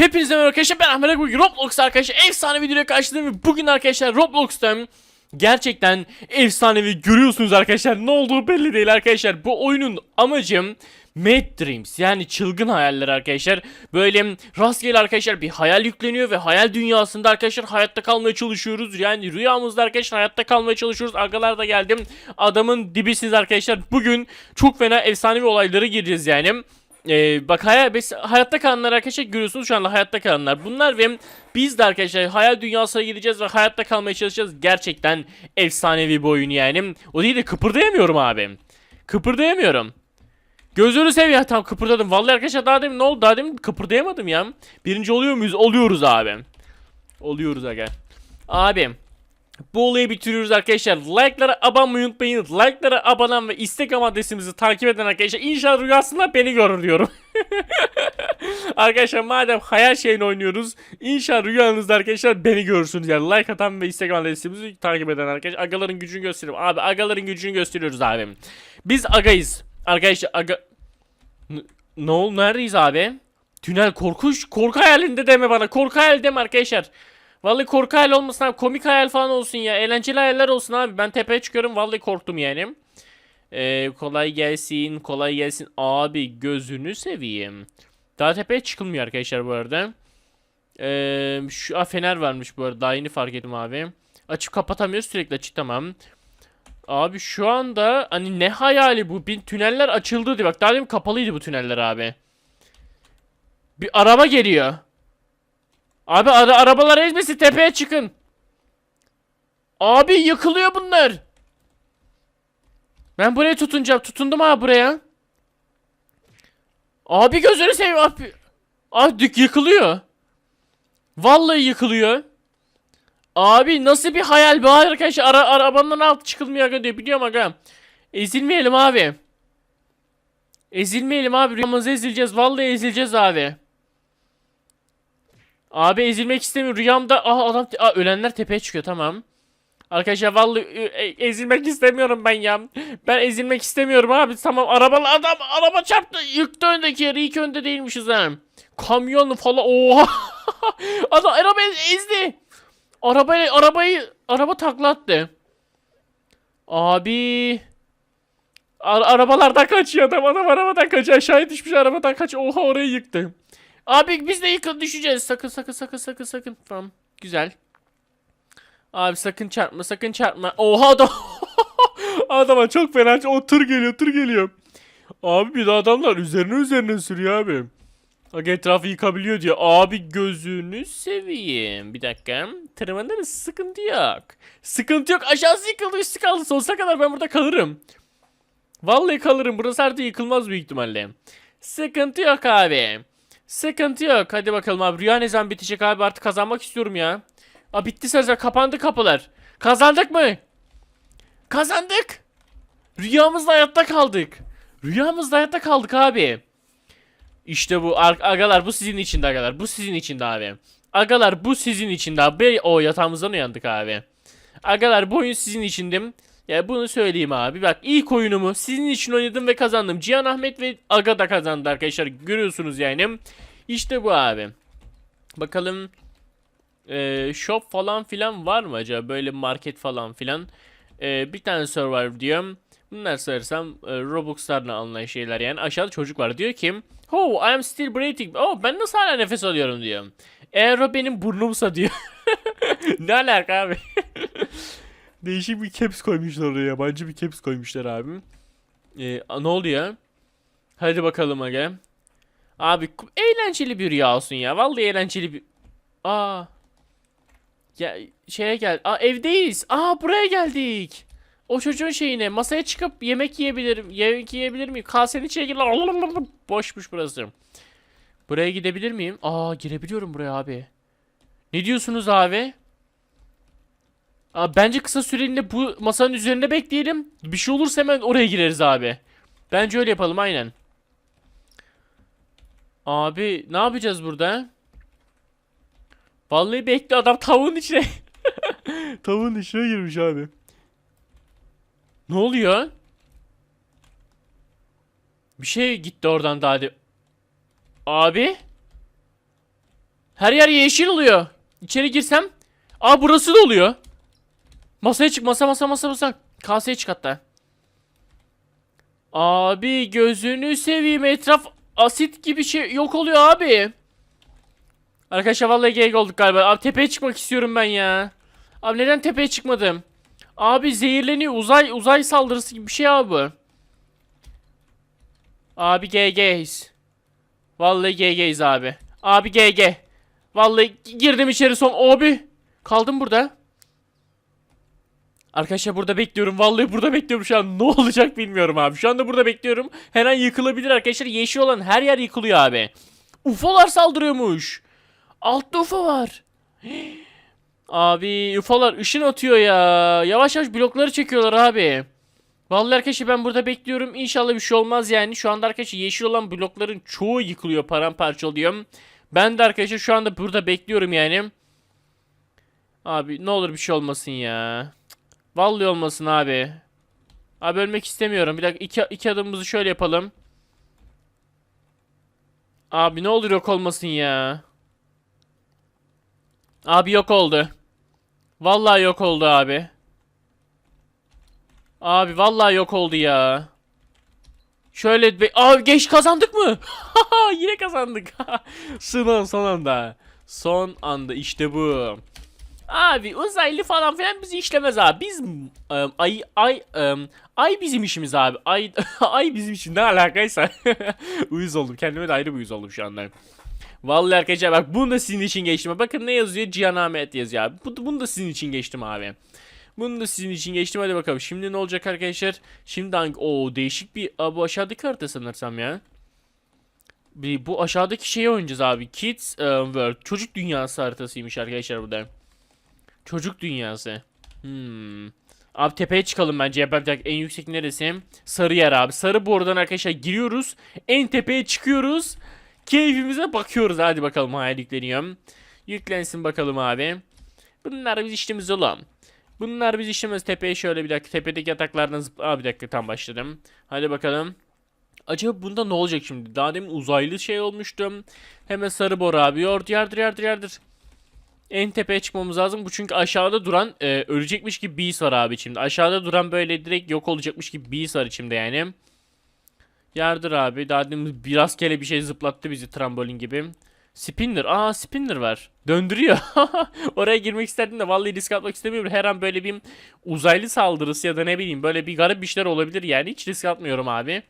Hepinize merhaba arkadaşlar ben Ahmet Akbük Roblox arkadaşlar efsane videoya karşıladım ve bugün arkadaşlar Roblox'ta gerçekten efsanevi görüyorsunuz arkadaşlar. Ne olduğu belli değil arkadaşlar. Bu oyunun amacım Mad Dreams yani çılgın hayaller arkadaşlar. Böyle rastgele arkadaşlar bir hayal yükleniyor ve hayal dünyasında arkadaşlar hayatta kalmaya çalışıyoruz. Yani rüyamızda arkadaşlar hayatta kalmaya çalışıyoruz. Agalar da geldim. Adamın dibisiniz arkadaşlar. Bugün çok fena efsanevi olaylara gireceğiz yani ee, bak hayal, hayatta kalanlar arkadaşlar görüyorsunuz şu anda hayatta kalanlar. Bunlar ve biz de arkadaşlar hayal dünyasına gireceğiz ve hayatta kalmaya çalışacağız. Gerçekten efsanevi bir oyun yani. O değil de kıpırdayamıyorum abi. Kıpırdayamıyorum. Gözünü sev ya tam kıpırdadım. Vallahi arkadaşlar daha demin ne oldu? Daha demin kıpırdayamadım ya. Birinci oluyor muyuz? Oluyoruz abi. Oluyoruz aga. Abi bu olayı bitiriyoruz arkadaşlar. Like'lara abone unutmayın. Like'lara abone olun ve Instagram adresimizi takip eden arkadaşlar inşallah rüyasında beni görür diyorum. arkadaşlar madem hayal şeyini oynuyoruz inşallah rüyanızda arkadaşlar beni görürsünüz yani like atan ve Instagram adresimizi takip eden arkadaşlar agaların gücünü gösteriyorum abi agaların gücünü gösteriyoruz abi biz agayız arkadaşlar aga ne oldu neredeyiz abi tünel korkuş korku hayalinde deme bana korku hayal deme arkadaşlar Vallahi korku hayal olmasın abi. Komik hayal falan olsun ya. Eğlenceli hayaller olsun abi. Ben tepeye çıkıyorum. Vallahi korktum yani. Ee, kolay gelsin kolay gelsin. Abi gözünü seveyim. Daha tepeye çıkılmıyor arkadaşlar bu arada. Ee, şu a, fener varmış bu arada. Daha yeni fark ettim abi. Açıp kapatamıyoruz. Sürekli açık tamam. Abi şu anda hani ne hayali bu? Bir tüneller açıldı diye. Bak daha demin kapalıydı bu tüneller abi. Bir araba geliyor Abi ara arabalar ezmesin tepeye çıkın. Abi yıkılıyor bunlar. Ben buraya tutunacağım. Tutundum abi buraya. Abi gözünü seveyim abi. Abi dük yıkılıyor. Vallahi yıkılıyor. Abi nasıl bir hayal bu arkadaşlar ara arabanın altı çıkılmıyor aga diyor biliyorum aga. Ezilmeyelim abi. Ezilmeyelim abi rüyamızda ezileceğiz vallahi ezileceğiz abi. Abi ezilmek istemiyorum. Rüyamda ah adam Aa, ölenler tepeye çıkıyor tamam. Arkadaşlar vallahi e, ezilmek istemiyorum ben ya. Ben ezilmek istemiyorum abi. Tamam arabalı adam araba çarptı. Yıktı öndeki yeri. İlk önde değilmişiz ha. Kamyon falan. Oha. adam araba ez- ezdi. Arabayı arabayı araba takla attı. Abi Ara- arabalardan kaçıyor adam adam arabadan kaçıyor aşağıya düşmüş arabadan kaçıyor oha orayı yıktı Abi biz de yıkıl düşeceğiz. Sakın sakın sakın sakın sakın. Tamam. Güzel. Abi sakın çarpma sakın çarpma. Oha adam. Adama çok fena. O tır geliyor tır geliyor. Abi bir de adamlar üzerine üzerine sürüyor abi. Bak etrafı yıkabiliyor diyor. Abi gözünü seveyim. Bir dakika. Tırmanırız sıkıntı yok. Sıkıntı yok. Aşağısı yıkıldı üstü kaldı. Sonsuza kadar ben burada kalırım. Vallahi kalırım. Burası artık yıkılmaz büyük ihtimalle. Sıkıntı yok abi. Sıkıntı yok. Hadi bakalım abi. Rüya ne zaman bitecek abi? Artık kazanmak istiyorum ya. Aa bitti sözler. Kapandı kapılar. Kazandık mı? Kazandık. Rüyamızda hayatta kaldık. Rüyamızda hayatta kaldık abi. İşte bu Ar- agalar bu sizin için agalar. Bu sizin için abi. Agalar bu sizin için abi. O yatağımızdan uyandık abi. Agalar bu oyun sizin içindim. Ya bunu söyleyeyim abi. Bak ilk oyunumu sizin için oynadım ve kazandım. Cihan Ahmet ve Aga da kazandı arkadaşlar. Görüyorsunuz yani. İşte bu abi. Bakalım eee, shop falan filan var mı acaba? Böyle market falan filan. Eee, bir tane survivor diyorum. Bunlar sanırsam e, Robux'larla alınan şeyler yani. Aşağıda çocuk var. Diyor ki Oh I am still breathing. Oh ben nasıl hala nefes alıyorum diyor. Eğer o benim burnumsa diyor. ne alaka abi? Değişik bir caps koymuşlar oraya. Yabancı bir caps koymuşlar abi. Ee, ne oluyor? Hadi bakalım aga. Abi eğlenceli bir rüya olsun ya. Vallahi eğlenceli bir... Aa. Ya şeye gel. Aa evdeyiz. Aa buraya geldik. O çocuğun şeyine masaya çıkıp yemek yiyebilirim. Yemek yiyebilir miyim? Kasenin içine gir. Boşmuş burası. Buraya gidebilir miyim? Aa girebiliyorum buraya abi. Ne diyorsunuz abi? Abi bence kısa süreliğine bu masanın üzerinde bekleyelim. Bir şey olursa hemen oraya gireriz abi. Bence öyle yapalım aynen. Abi ne yapacağız burada? Vallahi bekle adam tavuğun içine. tavuğun içine girmiş abi. Ne oluyor? Bir şey gitti oradan daha de. Abi? Her yer yeşil oluyor. İçeri girsem. Aa burası da oluyor. Masaya çık masa masa masa masa. Kaseye çık hatta. Abi gözünü seveyim etraf asit gibi şey yok oluyor abi. Arkadaşlar vallahi geyik olduk galiba. Abi tepeye çıkmak istiyorum ben ya. Abi neden tepeye çıkmadım? Abi zehirleniyor. Uzay uzay saldırısı gibi bir şey abi. Abi GG'yiz. Vallahi GG'yiz abi. Abi GG. Vallahi girdim içeri son. Abi. Kaldım burada. Arkadaşlar burada bekliyorum. Vallahi burada bekliyorum şu an. Ne olacak bilmiyorum abi. Şu anda burada bekliyorum. Her an yıkılabilir arkadaşlar. Yeşil olan her yer yıkılıyor abi. UFO'lar saldırıyormuş. Altta UFO var. Abi UFO'lar ışın atıyor ya. Yavaş yavaş blokları çekiyorlar abi. Vallahi arkadaşlar ben burada bekliyorum. İnşallah bir şey olmaz yani. Şu anda arkadaşlar yeşil olan blokların çoğu yıkılıyor. Paramparça oluyor. Ben de arkadaşlar şu anda burada bekliyorum yani. Abi ne olur bir şey olmasın ya. Vallahi olmasın abi. Abi ölmek istemiyorum. Bir dakika iki, iki adımımızı şöyle yapalım. Abi ne olur yok olmasın ya. Abi yok oldu. Vallahi yok oldu abi. Abi vallahi yok oldu ya. Şöyle be Abi geç kazandık mı? Yine kazandık. son son anda. Son anda işte bu. Abi uzaylı falan filan bizi işlemez abi. Biz ım, ay ay ım, ay bizim işimiz abi. Ay ay bizim için ne alakaysa. uyuz oldum. Kendime de ayrı bir uyuz oldum şu anda. Vallahi arkadaşlar bak bunu da sizin için geçtim. Bakın ne yazıyor? Cihan Ahmet yazıyor abi. Bu, bunu da sizin için geçtim abi. Bunu da sizin için geçtim. Hadi bakalım. Şimdi ne olacak arkadaşlar? Şimdi hangi... o değişik bir... Aa, bu aşağıdaki harita sanırsam ya. Bir, bu aşağıdaki şeyi oynayacağız abi. Kids um, World. Çocuk dünyası haritasıymış arkadaşlar burada. Çocuk dünyası. Hmm. Abi tepeye çıkalım bence. Yapacak en yüksek neresi? Sarı yer abi. Sarı buradan arkadaşlar giriyoruz. En tepeye çıkıyoruz. Keyfimize bakıyoruz. Hadi bakalım hayal yükleniyor. Yüklensin bakalım abi. Bunlar biz işimiz oğlum. Bunlar biz işimiz. Tepeye şöyle bir dakika. Tepedeki yataklardan zıp... Aa bir dakika tam başladım. Hadi bakalım. Acaba bunda ne olacak şimdi? Daha demin uzaylı şey olmuştum. Hemen sarı boru abi. Yardır yardır yardır yardır. En tepeye çıkmamız lazım. Bu çünkü aşağıda duran e, ölecekmiş gibi bir var abi içimde. Aşağıda duran böyle direkt yok olacakmış gibi bir var içimde yani. Yardır abi. Daha demin bir rastgele bir şey zıplattı bizi trambolin gibi. Spinner. Aa spinner var. Döndürüyor. Oraya girmek isterdim de vallahi risk atmak istemiyorum. Her an böyle bir uzaylı saldırısı ya da ne bileyim böyle bir garip bir şeyler olabilir yani. Hiç risk atmıyorum abi.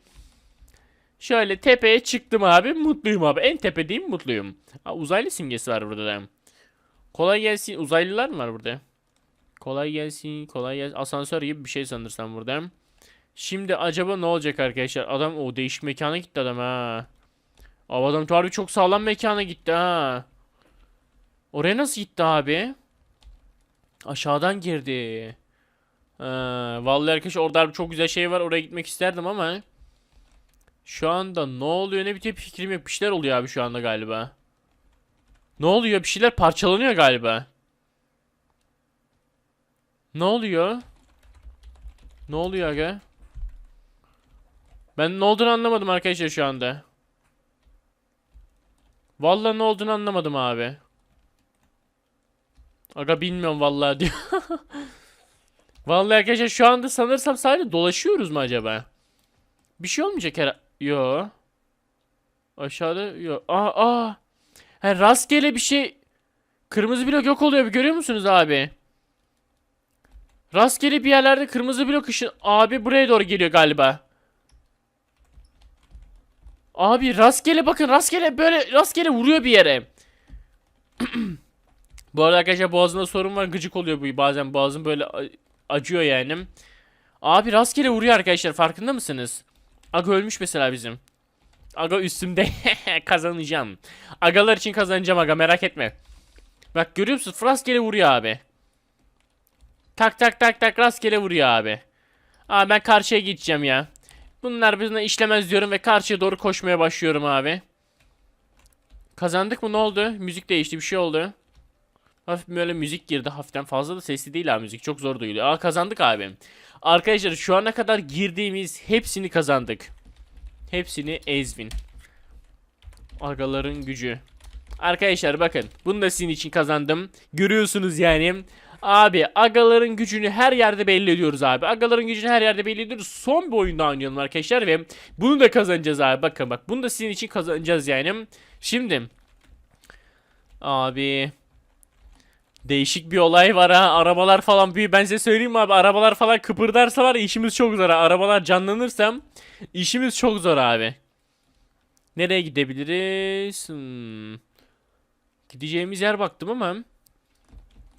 Şöyle tepeye çıktım abi. Mutluyum abi. En tepedeyim mutluyum. Aa, uzaylı simgesi var burada da. Kolay gelsin. Uzaylılar mı var burada? Kolay gelsin. Kolay gelsin. Asansör gibi bir şey sanırsam burada. Şimdi acaba ne olacak arkadaşlar? Adam o değişik mekana gitti adam ha. Abi adam harbi çok sağlam mekana gitti ha. Oraya nasıl gitti abi? Aşağıdan girdi. Ha, vallahi arkadaşlar orada çok güzel şey var. Oraya gitmek isterdim ama. Şu anda ne oluyor ne bitiyor fikrim yok. Bir şeyler oluyor abi şu anda galiba. Ne oluyor? Bir şeyler parçalanıyor galiba. Ne oluyor? Ne oluyor aga? Ben ne olduğunu anlamadım arkadaşlar şu anda. Vallahi ne olduğunu anlamadım abi. Aga bilmiyorum vallahi diyor. vallahi arkadaşlar şu anda sanırsam sadece dolaşıyoruz mu acaba? Bir şey olmayacak her... Yo. Aşağıda yo. Aa aa. Ha, rastgele bir şey. Kırmızı blok yok oluyor. Görüyor musunuz abi? Rastgele bir yerlerde kırmızı blok ışın. Abi buraya doğru geliyor galiba. Abi rastgele bakın rastgele böyle rastgele vuruyor bir yere. bu arada arkadaşlar boğazında sorun var gıcık oluyor bu bazen boğazım böyle acıyor yani. Abi rastgele vuruyor arkadaşlar farkında mısınız? Aga ölmüş mesela bizim. Aga üstümde kazanacağım. Agalar için kazanacağım aga merak etme. Bak görüyor musun? Rastgele vuruyor abi. Tak tak tak tak rastgele vuruyor abi. Abi ben karşıya gideceğim ya. Bunlar bizimle işlemez diyorum ve karşıya doğru koşmaya başlıyorum abi. Kazandık mı ne oldu? Müzik değişti bir şey oldu. Hafif böyle müzik girdi hafiften fazla da sesli değil abi müzik çok zor duyuluyor. Aa kazandık abi. Arkadaşlar şu ana kadar girdiğimiz hepsini kazandık. Hepsini ezvin. Agaların gücü. Arkadaşlar bakın bunu da sizin için kazandım. Görüyorsunuz yani. Abi agaların gücünü her yerde belli ediyoruz abi. Agaların gücünü her yerde belli ediyoruz. Son bir oyunda oynayalım arkadaşlar ve bunu da kazanacağız abi. Bakın bak bunu da sizin için kazanacağız yani. Şimdi abi Değişik bir olay var ha. Arabalar falan bir ben size söyleyeyim mi abi. Arabalar falan kıpırdarsa var işimiz çok zor. ha. Arabalar canlanırsa işimiz çok zor abi. Nereye gidebiliriz? Hmm. Gideceğimiz yer baktım ama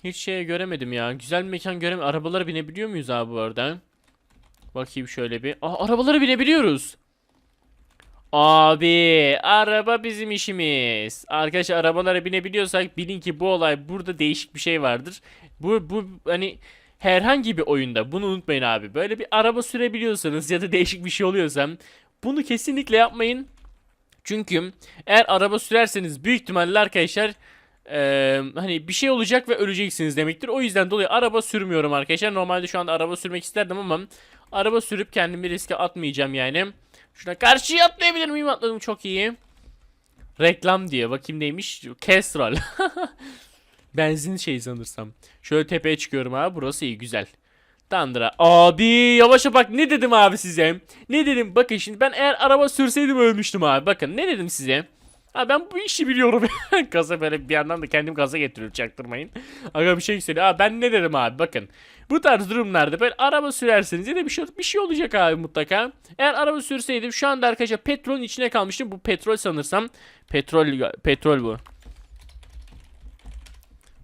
hiç şey göremedim ya. Güzel bir mekan göremedim. Arabalara binebiliyor muyuz abi bu arada? Bakayım şöyle bir. Aa, arabalara binebiliyoruz. Abi araba bizim işimiz. Arkadaşlar arabalara binebiliyorsak bilin ki bu olay burada değişik bir şey vardır. Bu bu hani herhangi bir oyunda bunu unutmayın abi. Böyle bir araba sürebiliyorsanız ya da değişik bir şey oluyorsa bunu kesinlikle yapmayın. Çünkü eğer araba sürerseniz büyük ihtimalle arkadaşlar eee, hani bir şey olacak ve öleceksiniz demektir. O yüzden dolayı araba sürmüyorum arkadaşlar. Normalde şu anda araba sürmek isterdim ama araba sürüp kendimi riske atmayacağım yani. Şuna karşıya atlayabilir miyim? Atladım çok iyi. Reklam diye. Bakayım neymiş? Kestrol. Benzin şey sanırsam. Şöyle tepeye çıkıyorum abi. Burası iyi güzel. Tandıra. Abi yavaşa bak ne dedim abi size? Ne dedim? Bakın şimdi ben eğer araba sürseydim ölmüştüm abi. Bakın ne dedim size? Ha ben bu işi biliyorum. gaza böyle bir yandan da kendim gaza getiriyorum çaktırmayın. Aga bir şey söyleyeyim. Aa ben ne dedim abi bakın. Bu tarz durumlarda böyle araba sürerseniz ya da bir şey, bir şey olacak abi mutlaka. Eğer araba sürseydim şu anda arkadaşlar petrolün içine kalmıştım. Bu petrol sanırsam. Petrol petrol bu.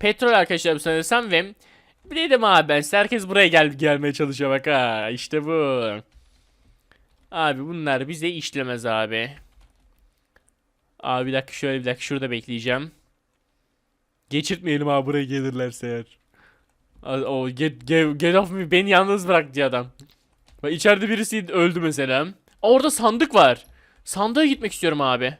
Petrol arkadaşlar sanırsam ve bir dedim abi ben herkes buraya gel gelmeye çalışıyor bak ha işte bu. Abi bunlar bize işlemez abi. Abi bir dakika şöyle bir dakika şurada bekleyeceğim. Geçirtmeyelim abi buraya gelirlerse eğer. O get, get, get off me beni yalnız bırak diye adam. Bak içeride birisi öldü mesela. Aa, Orada sandık var. Sandığa gitmek istiyorum abi.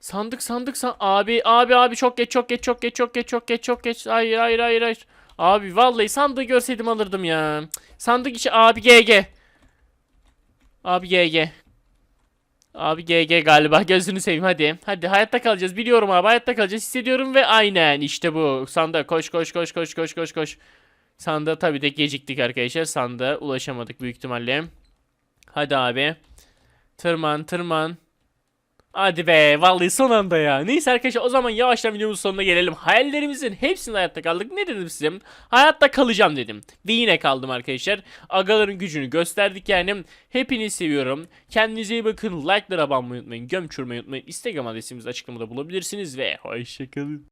Sandık sandık san abi abi abi çok geç çok geç çok geç çok geç çok geç çok geç hayır hayır hayır hayır abi vallahi sandığı görseydim alırdım ya sandık içi abi GG abi GG abi GG galiba gözünü seveyim hadi. Hadi hayatta kalacağız. Biliyorum abi hayatta kalacağız hissediyorum ve aynen işte bu. Sandığa koş koş koş koş koş koş koş. Sandığa tabii de geciktik arkadaşlar. Sandığa ulaşamadık büyük ihtimalle. Hadi abi. Tırman tırman Hadi be vallahi son anda ya. Neyse arkadaşlar o zaman yavaştan videomuzun sonuna gelelim. Hayallerimizin hepsinde hayatta kaldık. Ne dedim size? Hayatta kalacağım dedim. Ve yine kaldım arkadaşlar. Agaların gücünü gösterdik yani. Hepinizi seviyorum. Kendinize iyi bakın. Like'lara abone olmayı unutmayın. Göm çürümeyi unutmayın. Instagram adresimizi açıklamada bulabilirsiniz ve hoşçakalın.